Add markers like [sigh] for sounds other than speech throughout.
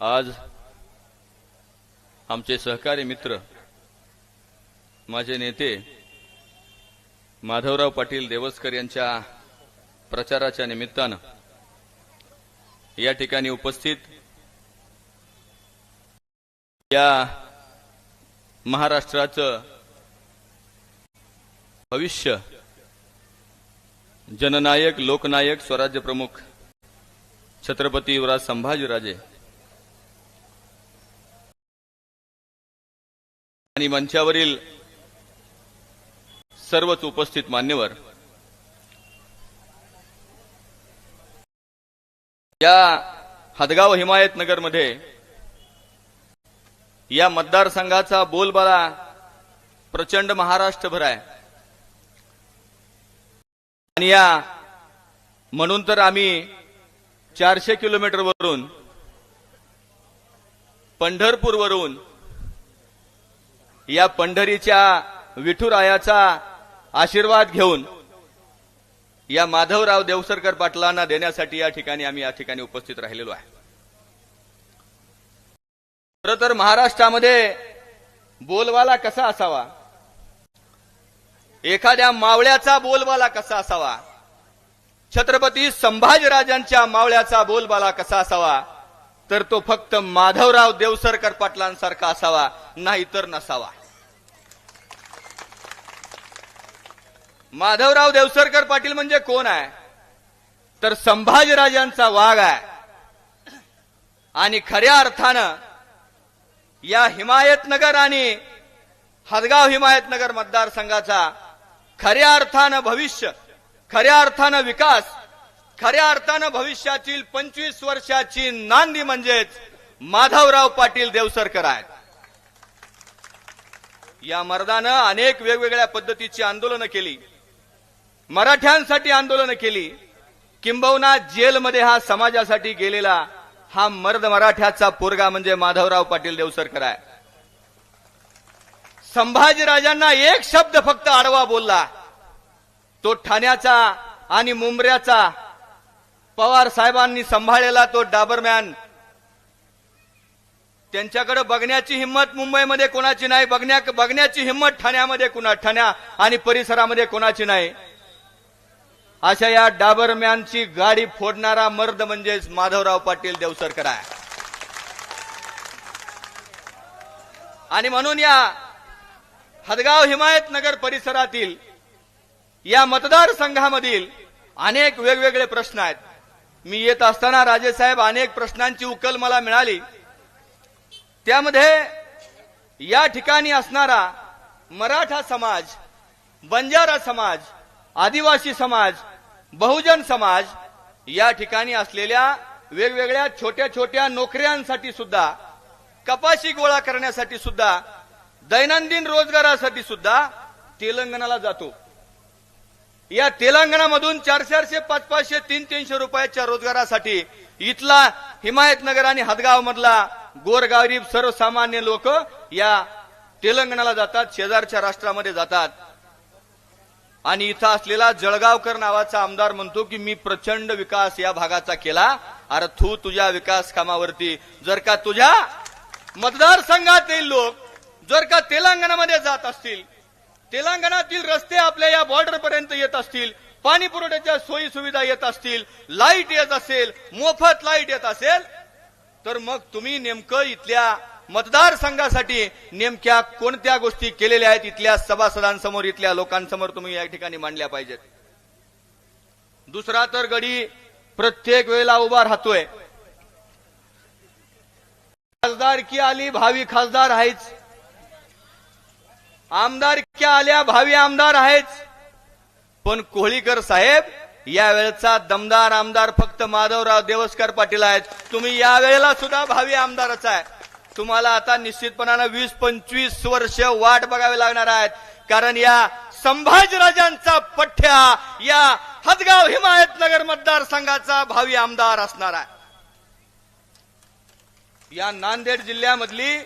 आज आमचे सहकारी मित्र माझे नेते माधवराव पाटील देवस्कर यांच्या प्रचाराच्या निमित्तानं या ठिकाणी उपस्थित या महाराष्ट्राचं भविष्य जननायक लोकनायक स्वराज्य प्रमुख छत्रपती युवराज संभाजीराजे आणि मंचावरील सर्वच उपस्थित मान्यवर या हदगाव हिमायतनगरमध्ये या मतदारसंघाचा बोलबाला प्रचंड महाराष्ट्रभर आहे. आणि या म्हणून तर आम्ही चारशे किलोमीटरवरून पंढरपूरवरून या पंढरीच्या विठुरायाचा आशीर्वाद घेऊन या माधवराव देवसरकर पाटलांना देण्यासाठी या ठिकाणी आम्ही या ठिकाणी उपस्थित राहिलेलो आहे. खरं तर महाराष्ट्रामध्ये बोलवाला कसा असावा? एखाद्या मावळ्याचा बोलबाला कसा असावा? छत्रपती संभाजीराजांच्या मावळ्याचा बोलबाला कसा असावा? तर तो फक्त माधवराव देवसरकर पाटलांसारखा असावा नाहीतर नसावा. माधवराव देवसरकर पाटील म्हणजे कोण आहे? तर संभाजीराजांचा वाघ आहे. आणि खऱ्या अर्थानं या हिमायतनगर आणि हदगाव हिमायतनगर मतदारसंघाचा खऱ्या अर्थानं भविष्य खऱ्या अर्थानं विकास खऱ्या अर्थानं भविष्यातील पंचवीस वर्षाची नांदी म्हणजेच माधवराव पाटील देवसरकर आहेत. या मर्दानं अनेक वेगवेगळ्या पद्धतीची आंदोलनं केली. मराठ्यांसाठी आंदोलनं केली. किंबहुना जेलमध्ये हा समाजासाठी गेलेला हा मर्द मराठ्याचा पोरगा म्हणजे माधवराव पाटील देवसरकर आहे. संभाजीराजांना एक शब्द फक्त आडवा बोलला. तो ठाण्याचा आणि मुंबऱ्याचा पवार साहेबांनी सांभाळलेला तो डाबरमॅन त्यांच्याकडे बघण्याची हिंमत मुंबईमध्ये कोणाची नाही बघण्या बघण्याची हिंमत ठाण्यामध्ये कुणा ठाण्या आणि परिसरामध्ये कोणाची नाही. अशा या डाबरमॅनची गाडी फोडणारा मर्द म्हणजेच माधवराव पाटील देवसरकर आहे. आणि म्हणून या हदगाव हिमायतनगर परिसरातील या मतदारसंघामधील अनेक वेगवेगळे प्रश्न आहेत. मी येत असताना राजेसाहेब अनेक प्रश्नांची उकल मला मिळाली. त्यामध्ये या ठिकाणी असणारा मराठा समाज बंजारा समाज आदिवासी समाज बहुजन समाज या ठिकाणी असलेल्या वेगवेगळ्या छोट्या छोट्या नोकऱ्यांसाठी सुद्धा कपाशी गोळा करण्यासाठी सुद्धा दैनंदिन रोजगारासाठी सुद्धा तेलंगणाला जातो. या तेलंगणामधून चार चारशे पाच पाचशे तीन तीनशे रुपयाच्या रोजगारासाठी इथला हिमायतनगर आणि हदगाव मधला गोरगरीब सर्वसामान्य लोक या तेलंगणाला जातात शेजारच्या राष्ट्रामध्ये जातात. आणि इथं असलेला जळगावकर नावाचा आमदार म्हणतो की मी प्रचंड विकास या भागाचा केला. अरे तू तुझ्या विकास कामावरती. जर का तुझ्या मतदारसंघातील लोक जर का तेलंगणामध्ये जात असतील तेलंगणातील रस्ते आपल्या या बॉर्डर पर्यंत येत असतील पाणी पुरवठ्याच्या सोयी सुविधा येत असतील लाइट येत असेल मोफत लाइट येत असेल तर मग तुम्ही नेमकं इथल्या मतदारसंघासाठी नेमक्या कोणत्या गोष्टी केलेल्या आहेत इथल्या सभासदांसमोर इथल्या लोकांसमोर तुम्ही या ठिकाणी मांडल्या पाहिजेत. दुसरा तर गडी प्रत्येक वेळेला उभा राहतोय. खासदार की आली भावी खासदार आहेच. आमदारक्या आल्या भावी आमदार आहेच. पण कोहळीकर साहेब या वेळेचा दमदार आमदार फक्त माधवराव देवस्कर पाटील आहेत. तुम्ही या वेळेला सुद्धा भावी आमदारच आहे. तुम्हाला आता निश्चितपणानं वीस पंचवीस वर्ष वाट बघावी लागणार आहेत. कारण या संभाजीराजांचा पठ्या या हदगाव हिमायतनगर मतदारसंघाचा भावी आमदार असणार आहे. या नांदेड जिल्ह्यामधली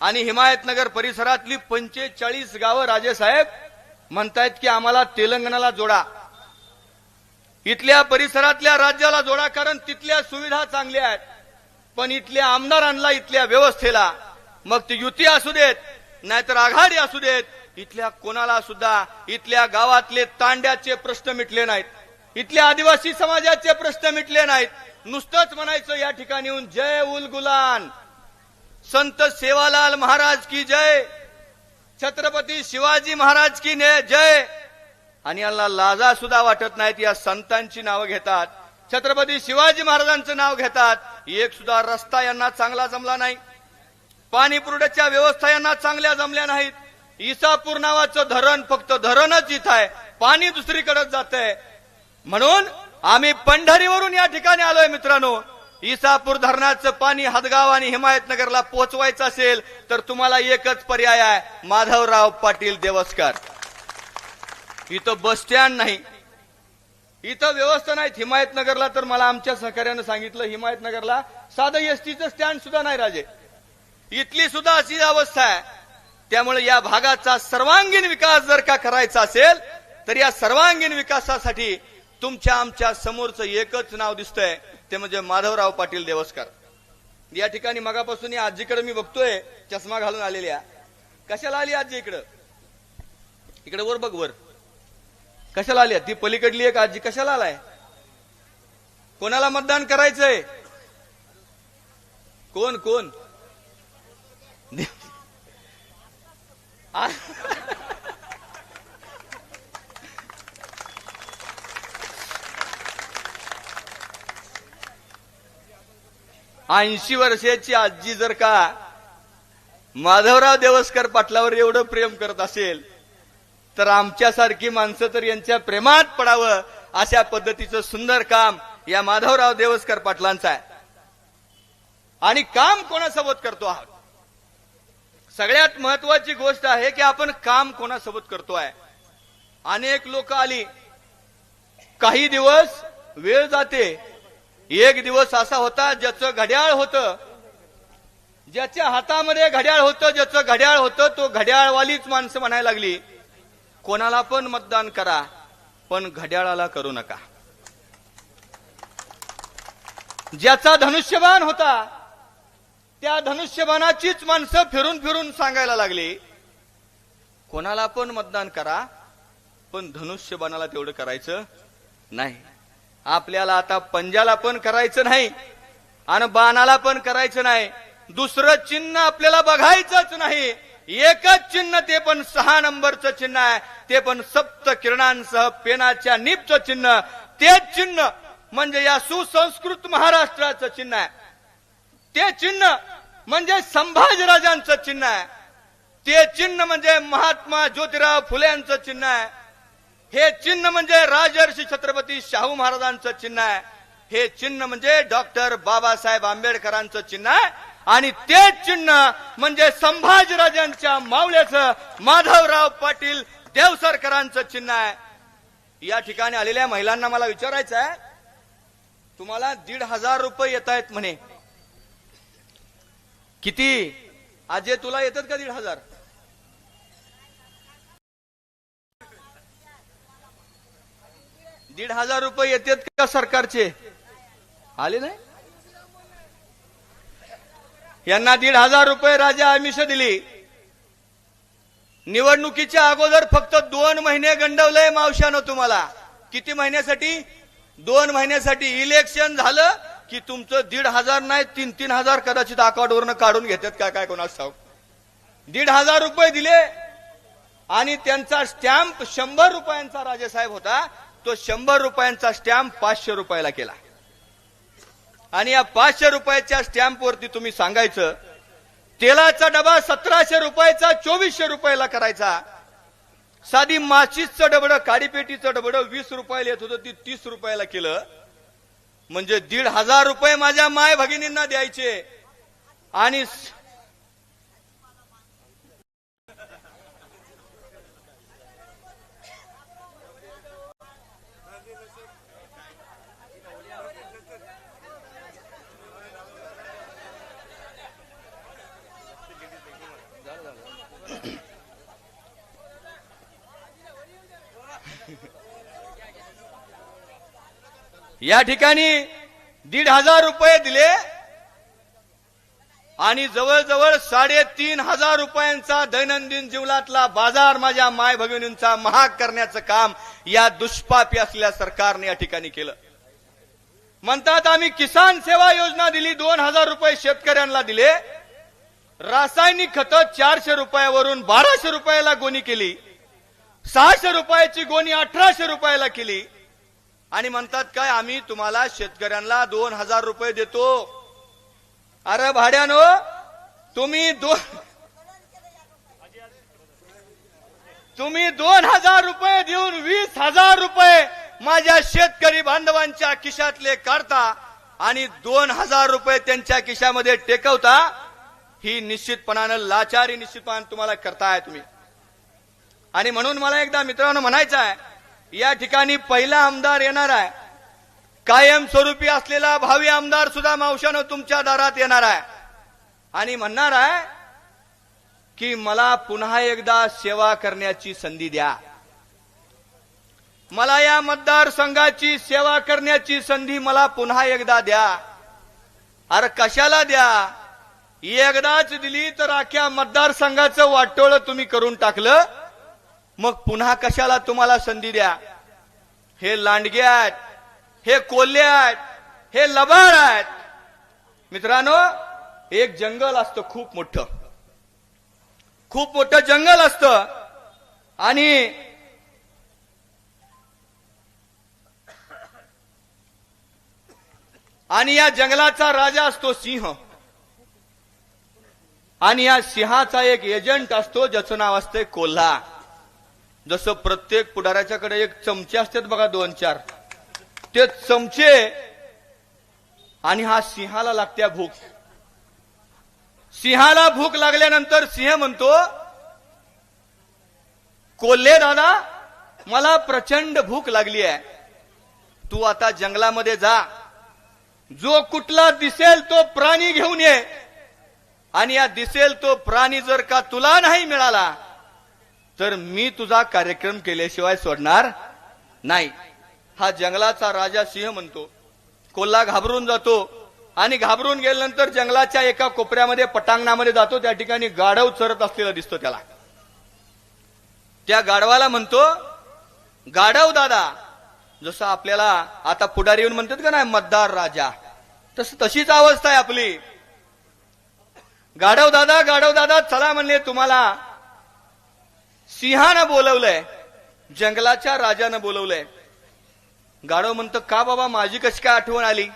आणि हिमायतनगर परिसरातली पंचेचाळीस गावं राजेसाहेब म्हणतायत की आम्हाला तेलंगणाला जोडा. इथल्या परिसरातल्या राज्याला जोडा कारण तिथल्या सुविधा चांगल्या आहेत. पण इथल्या आमदारांना इथल्या व्यवस्थेला मग ती युती असू देत नाहीतर आघाडी असू देत इथल्या कोणाला सुद्धा इथल्या गावातले तांड्याचे प्रश्न मिटले नाहीत. इथल्या आदिवासी समाजाचे प्रश्न मिटले नाहीत. नुसतंच म्हणायचं या ठिकाणी येऊन जय उल गुलान संत सेवालाल महाराज की जय छत्रपती शिवाजी महाराज की जय. आणि यांना लाजा सुद्धा वाटत नाहीत या संतांची नावं घेतात. छत्रपती शिवाजी महाराजांचं नाव घेतात. एक सुद्धा रस्ता यांना चांगला जमला नाही. पाणी पुरवठ्याच्या व्यवस्था यांना चांगल्या जमल्या नाहीत. इसापूर नावाचं धरण फक्त धरणच इथं आहे. पाणी दुसरीकडे जात आहे म्हणून आम्ही पंढरीवरून या ठिकाणी आलोय मित्रांनो. इसापूर धरणाचं पाणी हदगाव आणि हिमायतनगरला पोहोचवायचं असेल तर तुम्हाला एकच पर्याय आहे. माधवराव पाटील देवस्कर. इथं बस स्टँड नाही. इथं व्यवस्था नाहीत हिमायतनगरला तर मला आमच्या सहकार्यानं सांगितलं हिमायतनगरला साधं एसटीचं स्टँड सुद्धा नाही राजे. इथली सुद्धा अशी अवस्था आहे. त्यामुळे या भागाचा सर्वांगीण विकास जर का करायचा असेल तर या सर्वांगीण विकासासाठी तुमच्या आमच्या समोरचं एकच नाव दिसतंय ते म्हणजे माधवराव पाटील देवस्कर. या ठिकाणी मगापासून या आजीकडे मी बघतोय चष्मा घालून आलेल्या. कशाला आली आजी इकडं? इकडे वर बघ वर. कशाला आली? ती पलीकडली एक आजी. कशाला आलाय? कोणाला मतदान करायचंय? कोण कोण? [laughs] ऐंशी वर्षाची आजी जर का माधवराव देवस्कर पाटलावर एवढं प्रेम करत असेल तर आमच्यासारखी माणसं तर यांच्या प्रेमात पडावं अशा पद्धतीचं सुंदर काम या माधवराव देवस्कर पाटलांचं आहे. आणि काम कोणासोबत करतो आहोत? सगळ्यात महत्वाची गोष्ट आहे की आपण काम कोणासोबत करतो आहे? अनेक लोक आली काही दिवस वेळ जाते एक दिवस असा होता ज्याचं घड्याळ होतं ज्याच्या हातामध्ये घड्याळ होतं ज्याचं घड्याळ होतं तो घड्याळवालीच माणसं म्हणायला लागली कोणाला पण मतदान करा पण घड्याळाला करू नका. ज्याचा धनुष्यबाण होता त्या धनुष्यबाणाचीच माणसं फिरून फिरून सांगायला लागली. कोणाला पण मतदान करा पण धनुष्यबाणाला तेवढं करायचं नाही. आपल्याला आता पंजाला पण करायचं नाही आणि बाणाला पण करायचं नाही. दुसरं चिन्ह आपल्याला बघायचंच नाही. एकच चिन्ह ते पण सहा नंबरचं चिन्ह आहे. ते पण सप्त किरणांसह पेनाच्या निपचं चिन्ह. तेच चिन्ह म्हणजे या सुसंस्कृत महाराष्ट्राचं चिन्ह आहे. ते चिन्ह म्हणजे संभाजीराजांचं चिन्ह आहे. ते चिन्ह म्हणजे महात्मा ज्योतिराव यांचं चिन्ह आहे. हे चिन्ह म्हणजे राजर्षी छत्रपती शाहू महाराजांचं चिन्ह आहे. हे चिन्ह म्हणजे डॉक्टर बाबासाहेब आंबेडकरांचं चिन्ह आहे. आणि तेच चिन्ह म्हणजे संभाजीराजांच्या मावल्याचं माधवराव पाटील देवसरकरांचं चिन्ह आहे. या ठिकाणी आलेल्या महिलांना मला विचारायचं आहे. तुम्हाला दीड हजार रुपये येत आहेत म्हणे. किती? आजे तुला येतात का दीड हजार? दीड हजार रुपये येतात का सरकारचे? आले नाही? यांना दीड हजार रुपये राजा आमिष दिली. निवडणुकीच्या अगोदर फक्त दोन महिने गंडवलंय मावशानं तुम्हाला. किती महिन्यासाठी? दोन महिन्यासाठी इलेक्शन झालं की तुमचं दीड हजार नाही तीन तीन हजार कदाचित अकाउंटवरनं काढून घेतात का काय कोणास ठाऊक? दीड हजार रुपये दिले आणि त्यांचा स्टॅम्प शंभर रुपयांचा राजेसाहेब होता. तो शंभर रुपयांचा स्टॅम्प पाचशे रुपयाला केला. आणि या पाचशे रुपयाच्या स्टॅम्पवरती तुम्ही सांगायचं तेलाचा डबा सतराशे रुपयाचा चोवीसशे रुपयाला करायचा. साधी माचीसचं डबडं काडीपेटीचं डबडं वीस रुपयाला येत होतं ती तीस रुपयाला केलं. म्हणजे दीड हजार रुपये माझ्या माय भगिनींना द्यायचे. आणि या ठिकाणी दीड हजार रुपये दिले आणि जवळजवळ साडेतीन हजार रुपयांचा दैनंदिन जीवनातला बाजार माझ्या माय भगिनींचा महाग करण्याचं काम या दुष्पापी असलेल्या सरकारने या ठिकाणी केलं. म्हणतात आम्ही किसान सेवा योजना दिली दोन हजार रुपये शेतकऱ्यांना दिले. रासायनिक खतं चारशे रुपयावरून बाराशे रुपयाला गोणी केली. सहाशे रुपयाची गोणी अठराशे रुपयाला केली. आणि म्हणतात काय आम्ही तुम्हाला शेतकऱ्यांना दोन हजार रुपये देतो? अरे भाड्यानो तुम्ही दोन तुम्ही दोन हजार रुपये देऊन वीस हजार रुपये माझ्या शेतकरी बांधवांच्या खिशातले काढता आणि दोन हजार रुपये त्यांच्या खिशामध्ये टेकवता ही निश्चितपणानं लाचारी निश्चितपणानं तुम्हाला करताय तुम्ही. आणि म्हणून मला एकदा मित्रांनो म्हणायचं आहे या ठिकाणी पहिला आमदार येणार आहे. कायमस्वरूपी असलेला भावी आमदार सुद्धा मावशानं तुमच्या दारात येणार आहे. आणि म्हणणार आहे की मला पुन्हा एकदा सेवा करण्याची संधी द्या. मला या मतदारसंघाची सेवा करण्याची संधी मला पुन्हा एकदा द्या. अरे कशाला द्या? एकदाच दिली तर अख्ख्या मतदारसंघाचं वाटोळ तुम्ही करून टाकलं. मग पुन्हा कशाला तुम्हाला संधी द्या? हे लांडगे आहेत हे कोल्हे आहेत हे लबाड आहेत. मित्रांनो एक जंगल असतं खूप मोठं. खूप मोठं जंगल असतं. आणि आणि या जंगलाचा राजा असतो सिंह. आणि या सिंहाचा एक एजंट असतो ज्याचं नाव असतंय कोल्हा. जसं प्रत्येक पुढाऱ्याच्याकडे एक चमचे असतात बघा दोन चार. ते चमचे आणि हा सिंहाला लागत्या भूक. सिंहाला भूक लागल्यानंतर सिंह म्हणतो कोल्हे दादा मला प्रचंड भूक लागली आहे. तू आता जंगलामध्ये जा. जो कुठला दिसेल तो प्राणी घेऊन ये. आणि या दिसेल तो प्राणी जर का तुला नाही मिळाला तर मी तुझा कार्यक्रम केल्याशिवाय सोडणार नाही. हा जंगलाचा राजा सिंह म्हणतो. कोल्हा घाबरून जातो आणि घाबरून गेल्यानंतर जंगलाच्या एका कोपऱ्यामध्ये पटांगणामध्ये जातो. त्या ठिकाणी गाढव चरत असलेला दिसतो त्याला. त्या गाढवाला म्हणतो गाढव दादा जसं आपल्याला आता पुढारी येऊन म्हणतात का नाही मतदार राजा तस तशीच अवस्था आहे आपली. गाढव दादा गाढव दादा चला म्हणले तुम्हाला सिंहानं बोलवलंय जंगलाच्या राजानं बोलवलंय. गाढव म्हणतो का बाबा माझी कशी काय आठवण आली?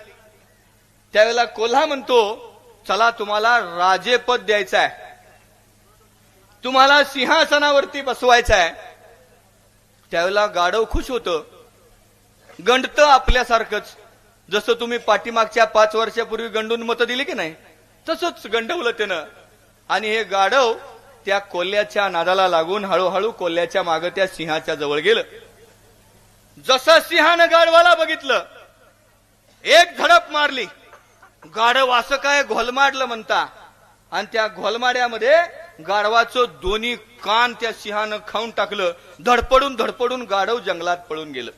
त्यावेळेला कोल्हा म्हणतो चला तुम्हाला राजेपद द्यायचं आहे तुम्हाला सिंहासनावरती बसवायचं आहे त्यावेळेला गाढव खुश होतं. गंडत आपल्यासारखंच. जसं तुम्ही पाठीमागच्या पाच वर्षापूर्वी गंडून मतं दिली की नाही तसंच गंडवलं त्यानं. आणि हे गाढव त्या कोल्ह्याच्या नादाला लागून हळूहळू कोल्ह्याच्या मागे त्या सिंहाच्या जवळ गेलं. जसं सिंहानं गाढवाला बघितलं एक धडप मारली. गाढव असं काय घोलमाडलं म्हणता? आणि त्या घोलमाड्यामध्ये गाढवाचं दोन्ही कान त्या सिंहानं खाऊन टाकलं. धडपडून धडपडून गाढव जंगलात पळून गेलं.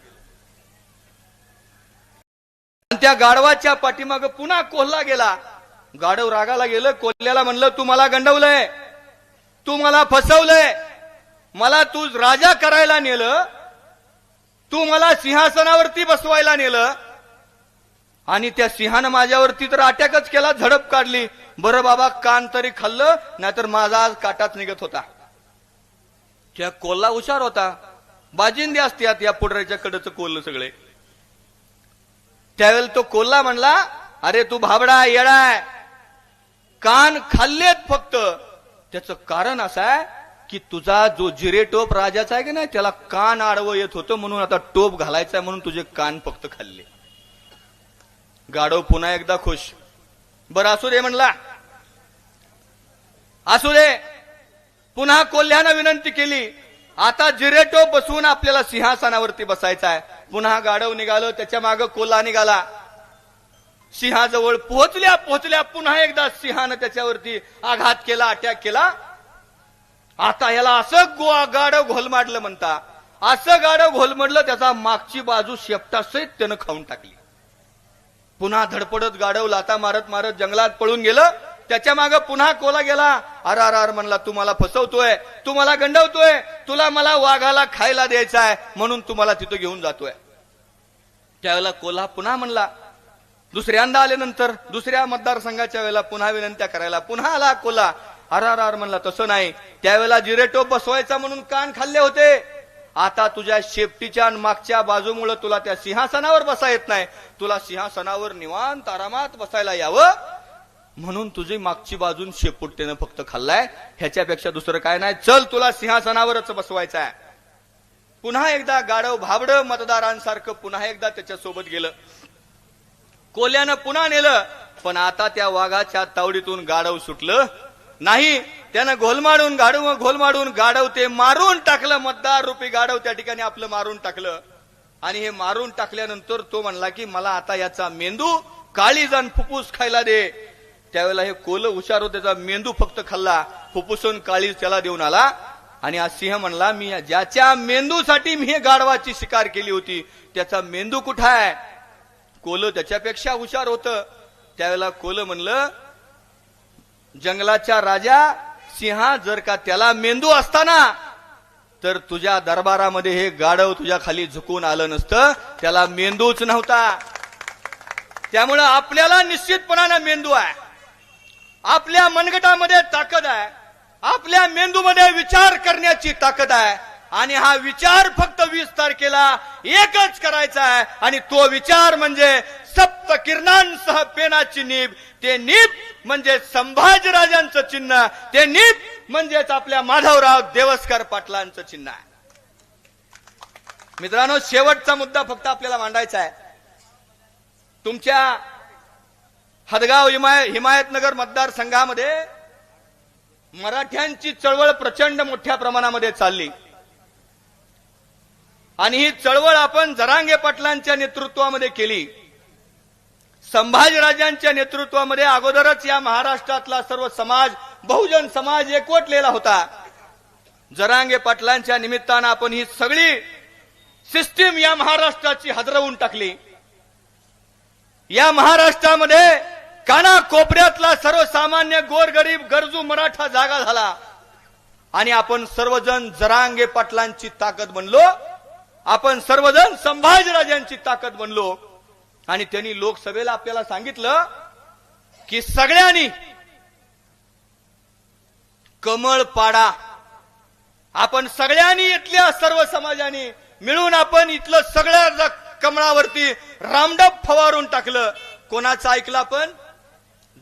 आणि त्या गाढवाच्या पाठीमाग पुन्हा कोल्हा गेला. गाढव रागाला गेलं. कोल्ह्याला म्हणलं तू मला गंडवलंय. तू मला फसवलंय. मला तू राजा करायला नेलं. तू मला सिंहासनावरती बसवायला नेलं. आणि त्या सिंहानं माझ्यावरती तर अटॅकच केला झडप काढली. बरं बाबा कान तरी खाल्लं नाहीतर माझा आज काटाच निघत होता. त्या कोल्हा हुशार होता. बाजिंदे असतात या पुढऱ्याच्या कडचं कोल्ह सगळे. त्यावेळेला तो कोल्हा म्हणला अरे तू भाबडा येडाय कान खाल्लेत फक्त. त्याचं कारण असं आहे की तुझा जो जिरे टोप राजाचा आहे की नाही त्याला कान आडवं येत होतं म्हणून आता टोप घालायचा म्हणून तुझे कान फक्त खाल्ले. गाडव पुन्हा एकदा खुश. बरं असू दे म्हणला. असू दे. पुन्हा कोल्ह्यानं विनंती केली. आता जिरेटो बसवून आपल्याला सिंहासनावरती बसायचा आहे. पुन्हा गाडव निघालं त्याच्यामागे कोल्हा निघाला. सिंहाजवळ पोहोचल्या पोहोचल्या पुन्हा एकदा सिंहानं त्याच्यावरती आघात केला अटॅक केला. आता याला असं गोवा गाडव घोलमाडलं म्हणता असं गाडव घोलमडलं त्याचा मागची बाजू शेपटासहित त्यानं खाऊन टाकली. पुन्हा धडपडत गाडव लाता मारत मारत जंगलात पळून गेलं. त्याच्यामागे पुन्हा कोला गेला. अर आर आर म्हणला तुम्हाला फसवतोय तुम्हाला गंडवतोय तुला मला वाघाला खायला द्यायचा आहे म्हणून तुम्हाला तिथं घेऊन जातोय. त्यावेळेला कोल्हा पुन्हा म्हणला दुसऱ्यांदा आल्यानंतर दुसऱ्या मतदारसंघाच्या वेळेला पुन्हा विनंत्या करायला पुन्हा आला अकोला. आर आर आर म्हणला तसं नाही. त्यावेळेला जिरेटो बसवायचा म्हणून कान खाल्ले होते. आता तुझ्या शेपटीच्या आणि मागच्या बाजूमुळे तुला त्या सिंहासनावर बसा येत नाही. तुला सिंहासनावर निवांत आरामात बसायला यावं. म्हणून तुझी मागची बाजून शेपूट त्यानं फक्त खाल्लाय. ह्याच्यापेक्षा दुसरं काय नाही. चल तुला सिंहासनावरच बसवायचं आहे पुन्हा एकदा गाडव भाबड मतदारांसारखं पुन्हा एकदा त्याच्या सोबत गेलं. कोल्यानं पुन्हा नेलं पण आता त्या वाघाच्या तावडीतून गाडव सुटलं नाही. त्यानं घोलमाडून गाडव घोलमाडून गाडव ते मारून टाकलं. मतदार रुपी गाडव त्या ठिकाणी आपलं मारून टाकलं. आणि हे मारून टाकल्यानंतर तो म्हणला की मला आता याचा मेंदू काळीज आणि फुफ्फुस खायला दे. त्यावेळेला हे कोल हुशार होत त्याचा मेंदू फक्त खाल्ला. फुफ्फुसून काळीज त्याला देऊन आला. आणि आज सिंह म्हणला मी ज्याच्या मेंदूसाठी मी हे गाढवाची शिकार केली होती त्याचा मेंदू कुठं आहे? कोल त्याच्यापेक्षा हुशार होत. त्यावेळेला कोल म्हणलं जंगलाच्या राजा सिंहा जर का त्याला मेंदू असताना तर तुझ्या दरबारामध्ये हे गाढव तुझ्या खाली झुकून आलं नसतं. त्याला मेंदूच नव्हता. त्यामुळं आपल्याला निश्चितपणानं मेंदू आहे. आपल्या मनगटामध्ये ताकद आहे. आपल्या मेंदूमध्ये विचार करण्याची ताकद आहे. आणि हा विचार फक्त वीस तारखेला एकच करायचा आहे. आणि तो विचार म्हणजे सप्त किरणांसह पेनाची नीब. ते नीब म्हणजे संभाजीराजांचं चिन्ह. ते नीब म्हणजेच आपल्या माधवराव देवस्कर पाटलांचं चिन्ह आहे. मित्रांनो शेवटचा मुद्दा फक्त आपल्याला मांडायचा आहे. तुमच्या हदगाव हिमाय हिमायतनगर मतदारसंघामध्ये मराठ्यांची चळवळ प्रचंड मोठ्या प्रमाणामध्ये चालली. आणि ही चळवळ आपण जरांगे पाटलांच्या नेतृत्वामध्ये केली. संभाजीराजांच्या नेतृत्वामध्ये अगोदरच या महाराष्ट्रातला सर्व समाज बहुजन समाज एकवटलेला होता. जरांगे पाटलांच्या निमित्तानं आपण ही सगळी सिस्टीम या महाराष्ट्राची हदरवून टाकली. या महाराष्ट्रामध्ये काना कोपऱ्यातला सर्वसामान्य गोरगरीब गरजू मराठा जागा झाला. आणि आपण सर्वजण जरांगे पाटलांची ताकद बनलो. आपण सर्वजण संभाजीराजांची ताकद बनलो. आणि त्यांनी लोकसभेला आपल्याला सांगितलं की सगळ्यांनी कमळ पाडा आपण सगळ्यांनी इथल्या सर्व समाजाने मिळून आपण इथलं सगळ्या ज- कमळावरती रामडप फवारून टाकलं. कोणाचं ऐकलं आपण?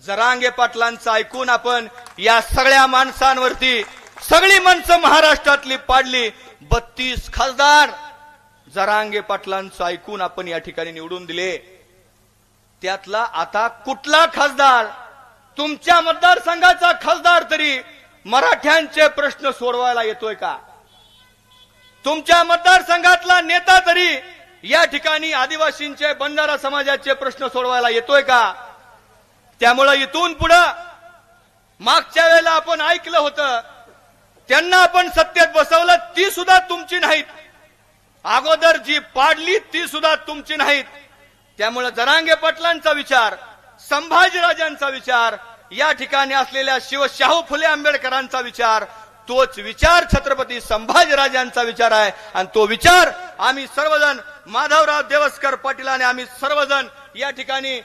जरांगे पाटलांचं ऐकून आपण या सगळ्या माणसांवरती सगळी माणसं महाराष्ट्रातली पाडली. बत्तीस खासदार जरांगे पाटलांचं ऐकून आपण या ठिकाणी निवडून दिले. त्यातला आता कुठला खासदार? तुमच्या मतदारसंघाचा खासदार तरी मराठ्यांचे प्रश्न सोडवायला येतोय का? तुमच्या मतदारसंघातला नेता तरी या ठिकाणी आदिवासींचे बंजारा समाजाचे प्रश्न सोडवायला येतोय का? त्यामुळं इथून पुढं मागच्या वेळेला आपण ऐकलं होतं त्यांना आपण सत्तेत बसवलं ती सुद्धा तुमची नाहीत. अगोदर जी पाडली ती सुद्धा तुमची नाहीत. त्यामुळे जरांगे पाटलांचा विचार संभाजीराजांचा विचार या ठिकाणी असलेल्या शिवशाहू फुले आंबेडकरांचा विचार तोच विचार छत्रपती संभाजीराजांचा विचार आहे. आणि तो विचार आम्ही सर्वजण माधवराव देवस्कर पाटील आणि आम्ही सर्वजण या ठिकाणी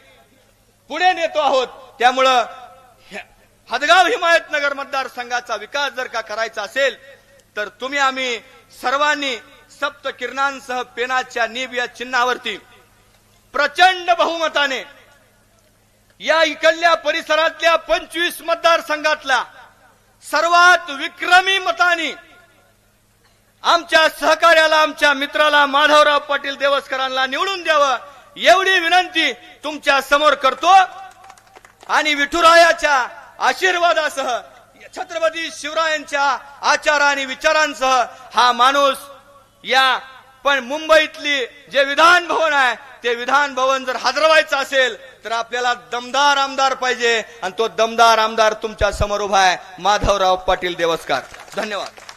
पुढे नेतो आहोत. त्यामुळं हदगाव हिमायतनगर मतदारसंघाचा विकास जर का करायचा असेल तर तुम्ही आम्ही सर्वांनी सप्त किरणांसह पेनाच्या नीब या चिन्हावरती प्रचंड बहुमताने या इकडल्या परिसरातल्या पंचवीस मतदारसंघातल्या सर्वात विक्रमी मताने आमच्या सहकार्याला आमच्या मित्राला माधवराव पाटील देवस्करांना निवडून द्यावं एवढी विनंती तुमच्यासमोर करतो. आणि विठुरायाच्या आशीर्वादासह छत्रपती शिवरायांच्या आचार आणि विचारांसह हा माणूस या पण मुंबईतली जे विधान भवन आहे ते विधान भवन जर हजरवायचं असेल तर आपल्याला दमदार आमदार पाहिजे. आणि तो दमदार आमदार तुमच्यासमोर उभा आहे. माधवराव पाटील देवस्कार. धन्यवाद.